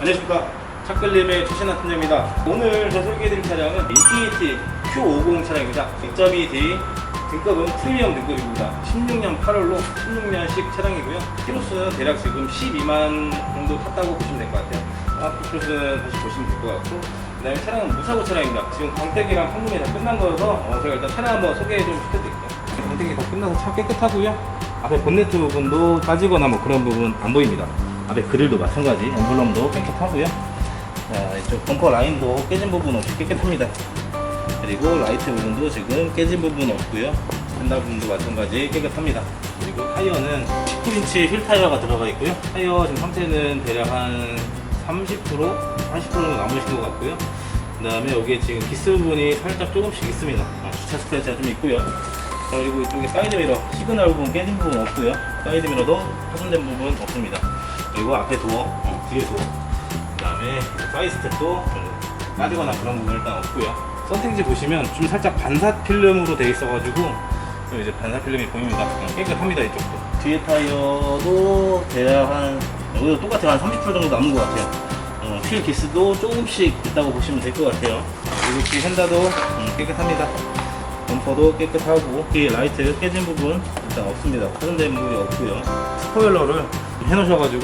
반사필름의 최신한 팀장입니다. 오늘 제가 소개해드릴 차량은 인피니티 Q50 차량입니다. 2.2D 등급은 프리미엄 등급입니다. 16년 8월로 16년식 차량이고요. 키로수는 대략 지금 12만 정도 탔다고 보시면 될 것 같아요. 앞 키로수는 다시 보시면 될 것 같고 그 다음에 차량은 무사고 차량입니다. 지금 광택이랑 판금이 다 끝난 거여서 어, 제가 일단 차량 한번 소개 좀 시켜드릴게요. 광택이 다 끝나서 차 깨끗하고요. 앞에 본네트 부분도 빠지거나 뭐 그런 부분 안 보입니다. 앞에 그릴도 마찬가지, 엠블럼도 깨끗하고요. 자, 이쪽 범퍼 라인도 깨진 부분 없이 깨끗합니다. 그리고 라이트 부분도 지금 깨진 부분 없고요. 펜다 부분도 마찬가지 깨끗합니다. 그리고 타이어는 19인치 휠 타이어가 들어가 있고요. 타이어 지금 상태는 대략 한 30%, 40% 정도 남으신 것 같고요. 그 다음에 여기에 지금 기스 부분이 살짝 조금씩 있습니다. 어, 주차 스크래치가 좀 있고요. 자, 그리고 이쪽에 사이드 미러, 시그널 부분 깨진 부분 없고요. 사이드 미러도 파손된 부분 없습니다. 그리고 앞에 도어, 어, 뒤에 도어. 그 다음에 사이드 스텝도 빠지거나 그런 부분 일단 없고요. 선택지 보시면 좀 살짝 반사 필름으로 되어 있어가지고 좀 이제 반사 필름이 보입니다. 어, 깨끗합니다 이쪽도. 뒤에 타이어도 대략 한 여기도 똑같아요. 한 30% 정도 남은 것 같아요. 어, 휠 기스도 조금씩 있다고 보시면 될 것 같아요. 그리고 뒤 핸다도 음, 깨끗합니다. 범퍼도 깨끗하고 뒤에 라이트 깨진 부분 일단 없습니다. 파손된 부분이 없고요. 스포일러를 해놓으셔가지고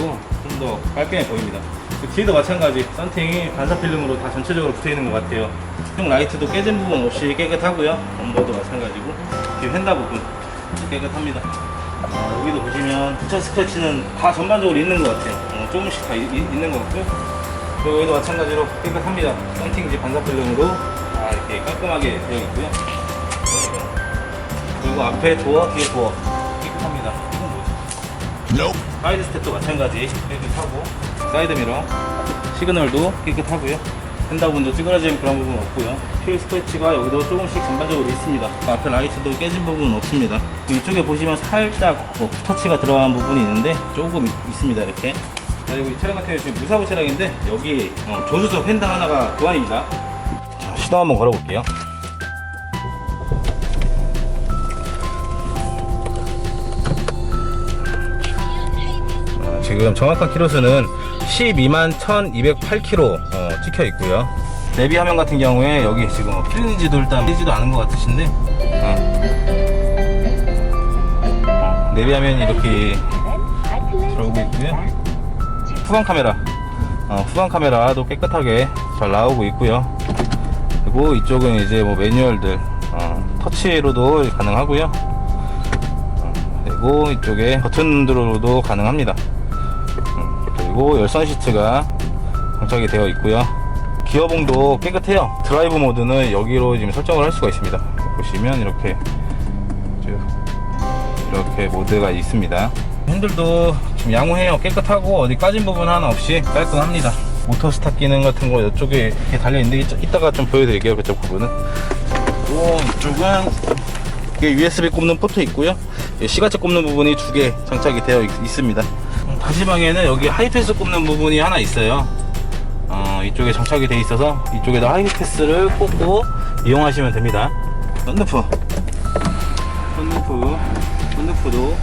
좀 더 깔끔해 보입니다. 그 뒤에도 마찬가지 썬팅이 반사 필름으로 다 전체적으로 붙어 있는 것 같아요. 형 라이트도 깨진 부분 없이 깨끗하고요. 범퍼도 마찬가지고 뒤 휀다 부분 깨끗합니다. 아, 여기도 보시면 주차 스크래치는 다 전반적으로 있는 것 같아요. 어, 조금씩 다 이- 이- 있는 것 같고요. 그리고 여기도 마찬가지로 깨끗합니다. 썬팅지 반사 필름으로 다 이렇게 깔끔하게 되어 있고요. 그리고 앞에 도어, 뒤에 도어 깨끗합니다. 이건 뭐지? 사이드 스텝도 마찬가지 깨끗하고 사이드 미러, 시그널도 깨끗하고요. 핸다분도 찌그러진 그런 부분 없고요. 휠 스크래치가 여기도 조금씩 전반적으로 있습니다. 앞에 라이트도 깨진 부분은 없습니다. 이쪽에 보시면 살짝 뭐 터치가 들어간 부분이 있는데 조금 있- 있습니다. 이렇게. 자, 그리고 이 차량 같은 경우 지금 무사고 차량인데 여기 어, 조수석 펜다 하나가 교환입니다. 자, 시동 한번 걸어볼게요. 지금 정확한 키로수는 12만 1208km 어, 찍혀 있고요. 내비 화면 같은 경우에 여기 지금 뭐 필리지도 일단 뜨지도 않은 것 같으신데 어. 어, 내비 화면이 이렇게 들어오고 있고요. 후방 카메라 어, 후방 카메라도 깨끗하게 잘 나오고 있고요. 그리고 이쪽은 이제 뭐 매뉴얼들 어, 터치로도 가능하고요. 그리고 이쪽에 버튼으로도 가능합니다. 음, 그리고 열선 시트가 장착이 되어 있고요. 기어봉도 깨끗해요. 드라이브 모드는 여기로 지금 설정을 할 수가 있습니다. 보시면 이렇게 쭉 이렇게 모드가 있습니다. 핸들도 지금 양호해요. 깨끗하고 어디 까진 부분 하나 없이 깔끔합니다. 모터 스탑 기능 같은 거 이쪽에 이렇게 달려 있는데 이따- 이따가 좀 보여드릴게요. 그쪽 부분은. 그리고 이쪽은 USB 꼽는 포트 있고요. 이 시가채 꼽는 부분이 두 개 장착이 되어 있, 습니다 다시방에는 여기 하이패스 꼽는 부분이 하나 있어요. 어, 이쪽에 장착이 되어 있어서 이쪽에다 하이패스를 꽂고 이용하시면 됩니다. 썬루프. 썬루프. 썬루프도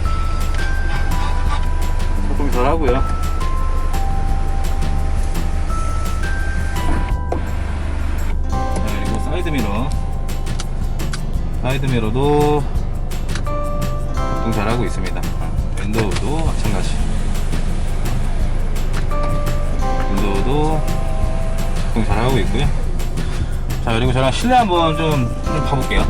조금 덜 하고요. 자, 그리고 사이드 미러. 사이드 미러도 작동 잘하고 있습니다. 어, 윈도우도 마찬가지. 윈도우도 작동 잘하고 있고요. 자 그리고 저랑 실내 한번 좀, 좀 봐볼게요.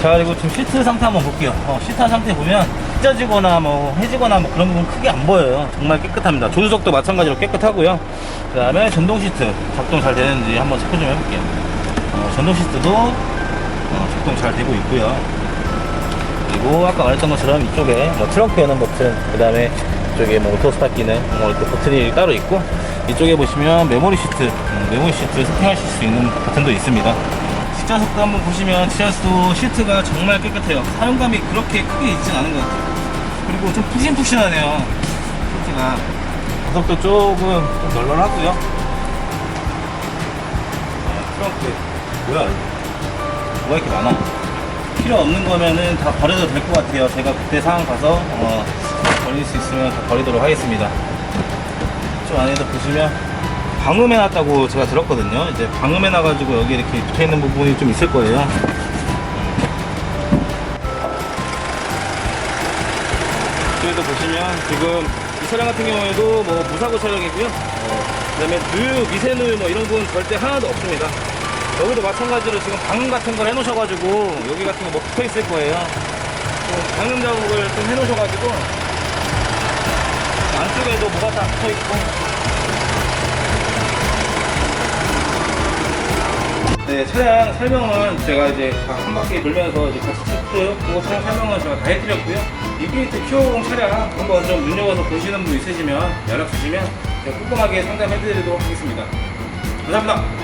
자 그리고 지금 시트 상태 한번 볼게요. 어, 시트 상태 보면 찢어지거나 뭐 해지거나 뭐 그런 부분 크게 안 보여요. 정말 깨끗합니다. 조수석도 마찬가지로 깨끗하고요. 그 다음에 전동 시트 작동 잘 되는지 한번 체크 좀 해볼게요. 어, 전동 시트도 어, 작동 잘 되고 있고요. 그리고 아까 말했던 것처럼 이쪽에 뭐 트렁크 여는 버튼, 그 다음에 이쪽에 뭐 오토 스타트 기능, 뭐 이렇게 버튼이 따로 있고 이쪽에 보시면 메모리 시트, 음, 메모리 시트 세팅하실 수 있는 버튼도 있습니다. 뒷좌석도 한번 보시면 뒷좌석도 시트가 정말 깨끗해요. 사용감이 그렇게 크게 있진 않은 것 같아요. 그리고 좀 푹신푹신하네요. 시트가 좌석도 조금 좀 널널하고요. 아, 트렁크 뭐야? 뭐가 이렇게 많아? 필요 없는 거면은 다 버려도 될 것 같아요. 제가 그때 상황 가서 어, 버릴 수 있으면 다 버리도록 하겠습니다. 좀 안에도 보시면 방음해 놨다고 제가 들었거든요. 이제 방음해 놔가지고 여기 이렇게 붙어 있는 부분이 좀 있을 거예요. 여기도 보시면 지금 이 차량 같은 경우에도 뭐 무사고 차량이고요. 어, 그 다음에 누유, 미세누유 뭐 이런 부분 절대 하나도 없습니다. 여기도 마찬가지로 지금 방음 같은 걸 해놓으셔가지고 여기 같은 거 뭐 붙어 있을 거예요. 좀 방음 작업을 좀 해놓으셔가지고 안쪽에도 뭐가 다 붙어 있고. 네, 차량 설명은 제가 이제 다한 바퀴 돌면서 이제 같이 체크, 그거 차량 설명은 제가 다 해드렸고요. 인피니트 Q50 차량 한번 좀 눈여겨서 보시는 분 있으시면 연락 주시면 제가 꼼꼼하게 상담해드리도록 하겠습니다. 감사합니다.